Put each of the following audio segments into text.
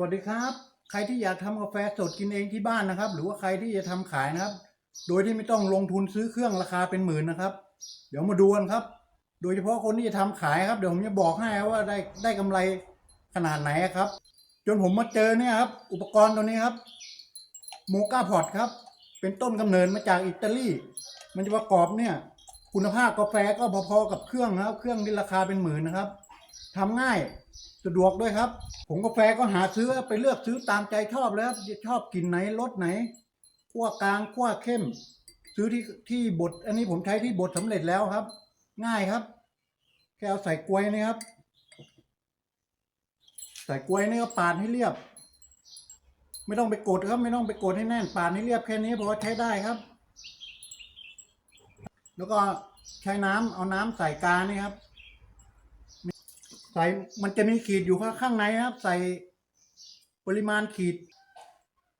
วัสดีครับ ใครที่อยากทำกาแฟสดกินเองที่บ้านนะครับ หรือว่าใครที่จะทำขายนะครับ โดยที่ไม่ต้องลงทุนซื้อเครื่องราคาเป็นหมื่นนะครับ เดี๋ยวมาดูกันครับ โดยเฉพาะคนที่จะทำขายครับ เดี๋ยวผมจะบอกให้ว่าได้ได้กำไรขนาดไหนครับ จนผมมาเจอเนี่ยครับ อุปกรณ์ตัวนี้ครับโมกาพอตครับ เป็นต้นกำเนิดมาจากอิตาลี มันจะประกอบเนี่ย คุณภาพกาแฟก็พอๆกับเครื่องนะครับ เครื่องที่ราคาเป็นหมื่นนะครับทำง่าย สะดวกด้วยครับผงกาแฟก็หาซื้อไปเลือกซื้อตามใจชอบแล้วชอบกลิ่นไหนรสไหนขั้วกลางขั้วเข้ม ซื้อที่ที่บดอันนี้ผมใช้ที่บดสำเร็จแล้วครับ ง่ายครับ แค่เอาใส่กล้วยนี่ครับ ใส่กล้วยนี่ก็ปาดให้เรียบ ไม่ต้องไปกดครับ ไม่ต้องไปกดให้แน่นปาดให้เรียบแค่นี้พอใช้ได้ครับ แล้วก็ใช้น้ำเอาน้ำใส่กานี่ครับ ส่มันจะมีขีดอยู่ข้างในนะครับ ใส่ปริมาณขีด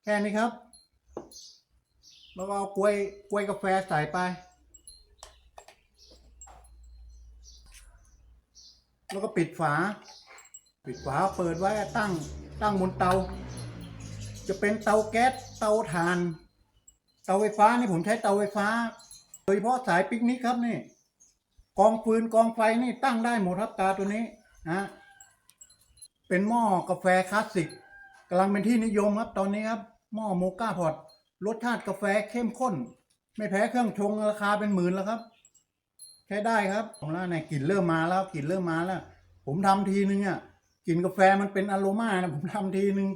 แค่นี้ครับแล้วเอากล้วยกล้วยกาแฟใส่ไปแล้วก็ปิดฝา ปิดฝาเปิดไว้ตั้งตั้งบนเตา จะเป็นเตาแก๊สเตาถ่าน เตาไฟฟ้านี่ผมใช้เตาไฟฟ้า โดยเฉพาะสายปิกนิกครับนี่ กองฟืนกองไฟนี่ตั้งได้หมดครับตาตัวนี้ นะเป็นหม้อกาแฟคลาสสิกกำลังเป็นที่นิยมครับตอนนี้ครับ หม้อโมก้าพอตรสชาติกาแฟเข้มข้น ไม่แพ้เครื่องชงราคาเป็นหมื่นแล้วครับ ใช้ได้ครับผมแล้วเนี่ยกลิ่นเริ่มมาแล้วกลิ่นเริ่มมาแล้ว ผมทำทีนึงอะกลิ่นกาแฟมันเป็นอโรมานะผมทำทีนึง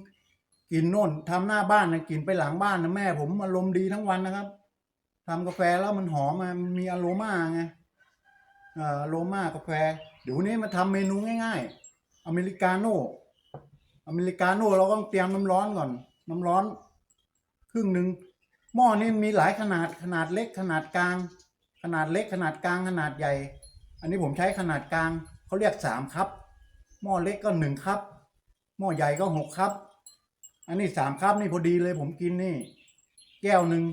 กลิ่นโน่นทำหน้าบ้านนะกลิ่นไปหลังบ้านนะแม่ ผมอารมณ์ดีทั้งวันนะครับทำกาแฟแล้วมันหอมมันมีอโรมาไง โรมากาแฟ เดี๋ยวนนี้มาทำเมนูง่าย ๆ อเมริกาโน่อเมริกาโน่เราต้องเตรียมน้ำร้อนก่อน น้ำร้อน ครึ่งหนึ่งหม้อนี่มีหลายขนาดขนาดเล็กขนาดกลาง ขนาดเล็กขนาดกลางขนาดใหญ่ อันนี้ผมใช้ขนาดกลางเขาเรียกสามครับ หม้อเล็กก็หนึ่งครับ หม้อใหญ่ก็หกครับ อันนี้สามครับนี่พอดีเลยผมกินนี่ แก้วหนึ่ง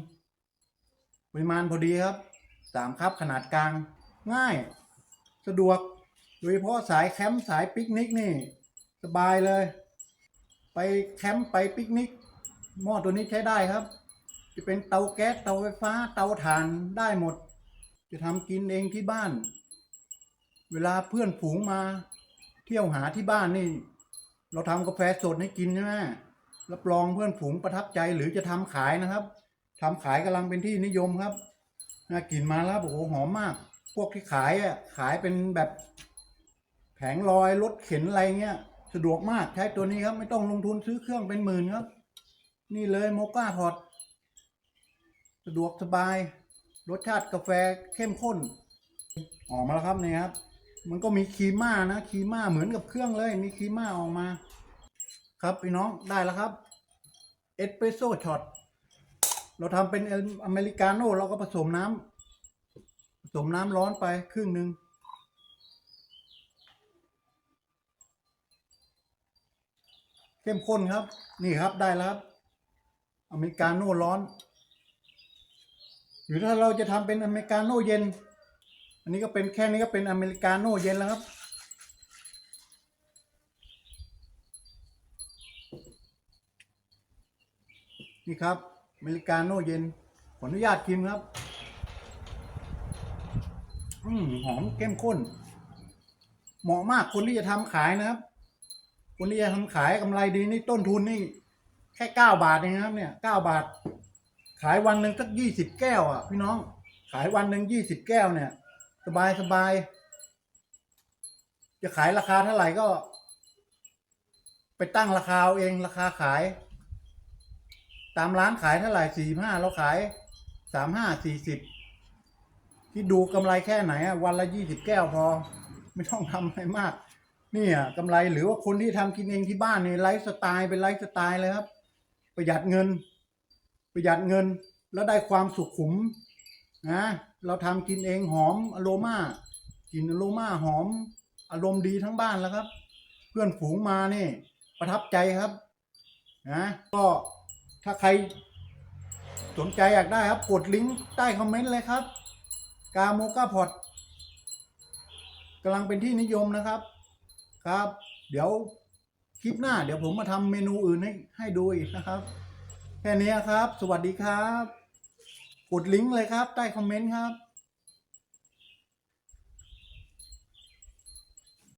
ปริมาณพอดีครับสามครับขนาดกลาง ง่าย สะดวกโดยเฉพาะสายแคมป์สายปิกนิกนี่ สบายเลย ไปแคมป์ไปปิกนิก หม้อตัวนี้ใช้ได้ครับ จะเป็นเตาแก๊สเตาไฟฟ้า เตาถ่านได้หมด จะทำกินเองที่บ้าน เวลาเพื่อนฝูงมา เที่ยวหาที่บ้านนี่ เราทำกาแฟสดให้กินใช่ไหมรับรองเพื่อนฝูงประทับใจหรือจะทำขายนะครับทำขายกำลังเป็นที่นิยมครับกลิ่นมาแล้วโอ้โหหอมมาก พวกที่ขายอะขายเป็นแบบแผงลอยรถเข็นอะไรเงี้ย สะดวกมากใช้ตัวนี้ครับ ไม่ต้องลงทุนซื้อเครื่องเป็นหมื่นครับ นี่เลยโมก้าพอตสะดวกสบาย รสชาติกาแฟเข้มข้น ออกมาแล้วครับนี่ครับ มันก็มีคีม่านะคีม่าเหมือนกับเครื่องเลย มีคีม่าออกมา ครับพี่น้องได้แล้วครับเอสเปรสโซ่ช็อตเราทำเป็นอเมริกาโน่เราก็ผสมน้ำ สมน้ำร้อนไปครึ่งหนึ่งเข้มข้นครับ นี่ครับได้แล้วครับอเมริกาโน่ร้อน หรือถ้าเราจะทำเป็นอเมริกาโน่เย็น อันนี้ก็เป็นแค่นี้ก็เป็นอเมริกาโน่เย็นแล้วครับนี่ครับอเมริกาโน่เย็นขออนุญาตชิมครับ อืมหอมเข้มข้น เหมาะมากคนที่จะทำขายนะครับ คนที่จะทำขายกำไรดีนี่ต้นทุนนี่ แค่เก้าบาทเองนะครับ เนี่ยเก้าบาท ขายวันหนึ่งสักยี่สิบแก้วอะ พี่น้อง ขายวันหนึ่งยี่สิบแก้วเนี่ย สบายสบาย จะขายราคาเท่าไหร่ก็ ไปตั้งราคาเอาเองราคาขาย ตามร้านขายเท่าไหร่สี่ห้าเราขายสามห้าสี่สิบ ที่ดูกำไรแค่ไหนอะวันละยี่สิบแก้วพอ ไม่ต้องทำอะไรมากนี่ยกำไรหรือว่าคนที่ทำกินเองที่บ้านเนี่ยไลฟ์สไตล์เป็นไลฟ์สไตล์เลยครับ ประหยัดเงิน ประหยัดเงินแล้วได้ความสุขขุมนะเราทำกินเองหอมอโรมากินอโรมาหอม อารมณ์ดีทั้งบ้านแล้วครับ เพื่อนฝูงมานี่ ประทับใจครับนะก็ถ้าใครสนใจอยากได้ครับ กดลิงก์ใต้คอมเมนต์เลยครับ กาโมกาพอดกำลังเป็นที่นิยมนะครับ ครับ เดี๋ยวคลิปหน้า เดี๋ยวผมมาทำเมนูอื่นให้ให้ดูอีกนะครับ แค่นี้ครับ สวัสดีครับ กดลิงก์เลยครับ ใต้คอมเมนต์ครับ